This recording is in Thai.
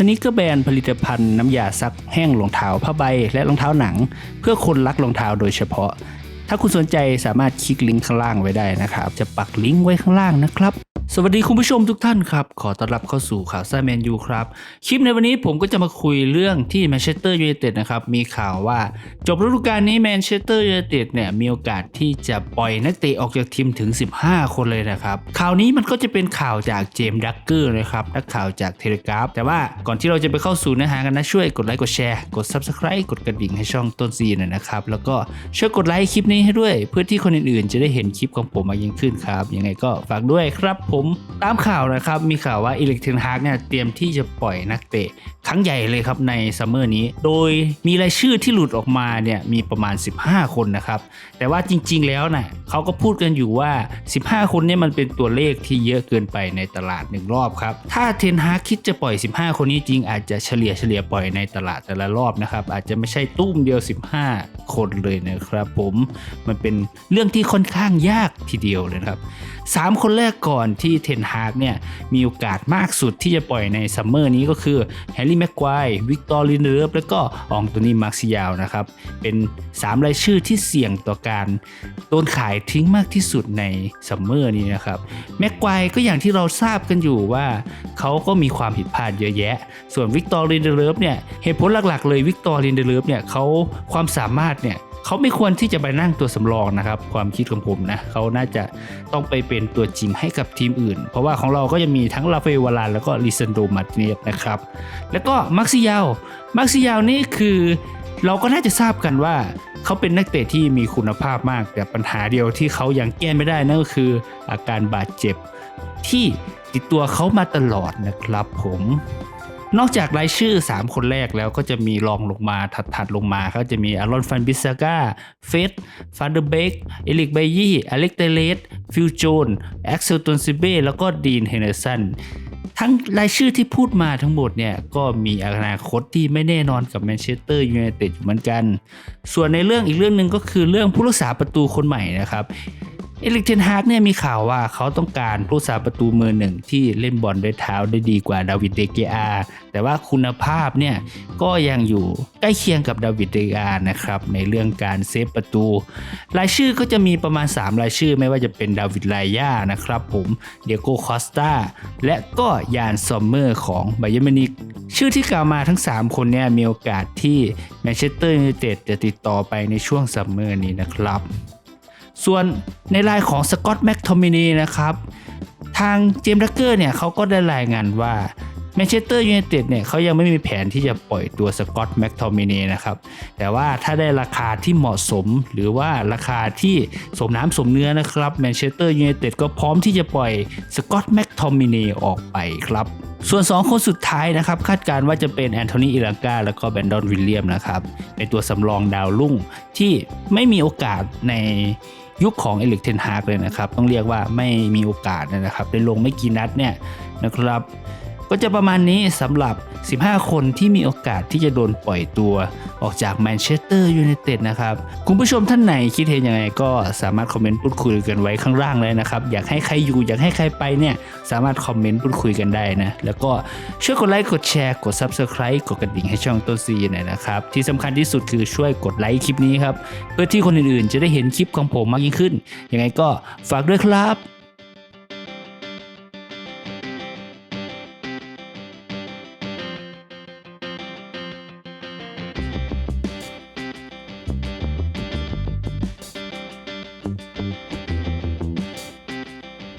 สนิเกอร์แบรนด์ผลิตภัณฑ์น้ำยาซักแห้งรองเท้าผ้าใบ และรองเท้าหนัง เพื่อคนรักรองเท้าโดยเฉพาะ ถ้าคุณสนใจสามารถคลิกลิงก์ข้างล่างไว้ได้นะครับ จะปักลิงก์ไว้ข้างล่างนะครับ สวัสดีคุณผู้ชมทุกท่านครับ ขอต้อนรับเข้าสู่ข่าวแซ่าแมนยูครับ คลิปในวันนี้ผมก็จะมาคุยเรื่องที่แมนเชสเตอร์ยูไนเต็ดนะครับ มีข่าวว่าจบฤดูกาลนี้แมนเชสเตอร์ยูไนเต็ดเนี่ย มีโอกาสที่จะปล่อยนักเตะออกจากทีมถึง 15 คนเลยนะครับ ข่าวนี้มันก็จะเป็นข่าวจากเจมส์ดักเกอร์นะครับนักข่าวจากเทเลกราฟแต่ว่าก่อนที่เราจะไปเข้าสู่เนื้อหากันนะช่วยกดไลค์กดแชร์กด Subscribe กดกระดิ่งให้ช่องต้นซีหน่อยนะครับแล้วก็ช่วยกดไลค์คลิปนี้ให้ด้วย เพื่อที่คนอื่นๆ จะได้เห็นคลิปของผมมากยิ่งขึ้นครับยังไงก็ฝากด้วยครับผมตามข่าวนะครับมีข่าวว่าอิเล็กเทนฮาร์กเนี่ยเตรียมที่จะปล่อยนักเตะครั้งใหญ่เลยครับในซัมเมอร์นี้ โดยมีรายชื่อที่หลุดออกมาเนี่ยมีประมาณ 15 คนนะครับ แต่ว่าจริงๆแล้วนะ่ะเขาก็พูดกันอยู่ว่า 15 คนเนี่ยมันเป็นตัวเลขที่เยอะเกินไปในตลาดหนึ่งรอบครับ ถ้าเทนฮาร์กคิดจะปล่อย 15 คนนี้จริงอาจจะเฉลี่ยเฉลี่ยปล่อยในตลาดแต่ละรอบนะครับอาจจะไม่ใช่ตุ้มเดียว 15 คนเลยนะครับผมมันเป็นเรื่องที่ค่อนข้างยากทีเดียวเลยครับ 3 คนแรกก่อนที่เทนฮากเนี่ยมีโอกาสมากสุดที่จะปล่อยในซัมเมอร์นี้ก็คือแฮร์รี่แม็กควายวิกตอร์ลินเดอร์แล้วก็อองโตนีมาร์ซิยาวนะครับ เป็น 3 รายชื่อที่เสี่ยงต่อการโดนขายทิ้งมากที่สุดในซัมเมอร์นี้นะครับแม็กควายก็อย่างที่เราทราบกันอยู่ว่าเขาก็มีความผิดพลาดเยอะแยะ ส่วนวิกตอร์ลินเดอร์เนี่ยเหตุผลหลักๆเลยวิกตอร์ลินเดอร์เนี่ยเขาความสามารถเนี่ย เขาไม่ควรที่จะไปนั่งตัวสำรองนะครับ ความคิดของผมนะเขาน่าจะต้องไปเป็นตัวจริงให้กับทีมอื่น เพราะว่าของเราก็จะมีทั้งลาเฟวาลานแล้วก็ลิซันโดมาร์ติเนสนะครับ แล้วก็มักซิยาวมักซิยาวนี่คือเราก็น่าจะทราบกันว่าเขาเป็นนักเตะที่มีคุณภาพมาก แต่ปัญหาเดียวที่เขายังแก้ไม่ได้นั่นก็คืออาการบาดเจ็บที่ติดตัวเขามาตลอดนะครับผม นอกจากรายชื่อ 3 คนแรกแล้วก็จะมีรองลงมาถัดๆลงมาเขาจะมีอารอนฟันบิสซาก้าเฟสฟานเดอร์เบกเอลิกไบยี่อเล็กเตเลสฟิลโจนแอ็กเซลตันซิเบ้แล้วก็ดีนเฮเนสันทั้งรายชื่อที่พูดมาทั้งหมดเนี่ยก็มีอนาคตที่ไม่แน่นอนกับแมนเชสเตอร์ยูไนเต็ดเหมือนกัน ส่วนในเรื่องอีกเรื่องหนึ่งก็คือเรื่องผู้รักษาประตูคนใหม่นะครับ เอลิกเทนฮากเนี่ยมีข่าวว่าเขาต้องการผู้สาประตูมือหนึ่งที่เล่นบอลด้วยเท้าได้ดีกว่าดาวิดเดเกอาแต่ว่าคุณภาพเนี่ยก็ยังอยู่ใกล้เคียงกับดาวิดเดเกอานะครับในเรื่องการเซฟประตู รายชื่อก็จะมีประมาณ 3 รายชื่อ ไม่ว่าจะเป็นดาวิดไลยานะครับผมเดียโกคอสตาและก็ยานซอมเมอร์ของไบเยอร์มินิกชื่อที่กล่าวมาทั้ง 3 คนเนี่ยมีโอกาสที่แมนเชสเตอร์ยูไนเต็ดจะติดต่อไปในช่วงซัมเมอร์นี้นะครับ ส่วนในรายของสกอตแม็กโทมินีนะครับ ทางเจมส์ดักเกอร์เนี่ยเขาก็ได้รายงานว่าแมนเชสเตอร์ยูไนเต็ดเนี่ยเขายังไม่มีแผนที่จะปล่อยตัวสกอตแม็กโทมินีนะครับ แต่ว่าถ้าได้ราคาที่เหมาะสมหรือว่าราคาที่สมน้ำสมเนื้อนะครับแมนเชสเตอร์ยูไนเต็ดก็พร้อมที่จะปล่อยสกอตแม็กโทมินีออกไปครับ ส่วน 2 คนสุดท้ายนะครับ คาดการณ์ว่าจะเป็นแอนโทนีอิลังกาแล้วก็แบนดอนวิลเลียมนะครับเป็นตัวสำรองดาวรุ่งที่ไม่มีโอกาสใน ยุคของเอลิกเทนฮากเลยนะครับ ต้องเรียกว่าไม่มีโอกาสนะครับได้ลงไม่กี่นัดเนี่ยนะครับ ก็จะประมาณนี้สำหรับ 15 คนที่มีโอกาสที่จะโดนปล่อยตัว ออกจากแมนเชสเตอร์ยูไนเต็ดนะครับ คุณผู้ชมท่านไหนคิดเห็นยังไงก็สามารถคอมเมนต์พูดคุยกันไว้ข้างล่างเลยนะครับ อยากให้ใครอยู่อยากให้ใครไปเนี่ยสามารถคอมเมนต์พูดคุยกันได้นะ แล้วก็ช่วยกดไลค์กดแชร์กด Subscribe กดกระดิ่งให้ช่องต้นซีหน่อยนะครับที่สำคัญที่สุดคือช่วยกดไลค์คลิปนี้ครับเพื่อที่คนอื่นๆ จะได้เห็นคลิปของผมมากยิ่งขึ้นยังไงก็ฝากด้วยครับ